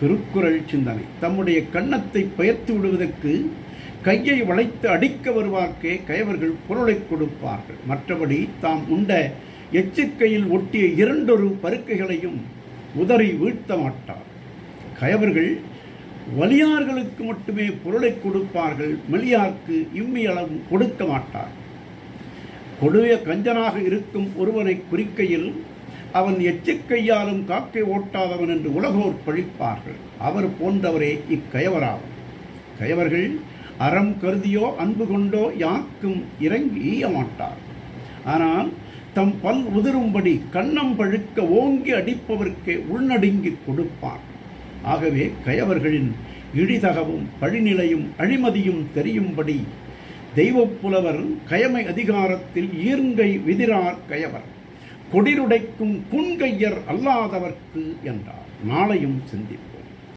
திருக்குறள் சிந்தனை. தம்முடைய கன்னத்தை பெயர்த்து விடுவதற்கு கையை வளைத்து அடிக்க வருவார்க்கே கயவர்கள் பொருளை கொடுப்பார்கள். மற்றபடி தாம் உண்ட எச்சிக்கையில் ஒட்டிய இரண்டொரு பருக்கைகளையும் உதறி வீழ்த்த மாட்டார். கயவர்கள் வலியார்களுக்கு மட்டுமே பொருளை கொடுப்பார்கள். மெலியார்க்கு இம்மியளவும் கொடுக்க மாட்டார். கொடிய கஞ்சனாக இருக்கும் ஒருவனை குறிக்கையில் அவன் எச்சிக்கையாலும் காக்கை ஓட்டாதவன் என்று உலகோர் பழிப்பார்கள். அவர் போன்றவரே இக்கயவராவர். கயவர்கள் அறம் கருதியோ அன்பு கொண்டோ யாக்கும் இறங்கி ஈய மாட்டார். ஆனால் தம் பல் உதிரும்படி கண்ணம் பழுக்க ஓங்கி அடிப்பவர்க்கே உள்நடுங்கி கொடுப்பார். ஆகவே கயவர்களின் இழிதகவும் பழிநிலையும் அழிமதியும் தெரியும்படி தெய்வப்புலவர் கயமை அதிகாரத்தில் ஈர்ங்கை விதிரார் கயவர். கொடிருடைக்கும் புன்கையர் அல்லாதவர்க்கு என்றார். நாளையும் சிந்திப்போம்.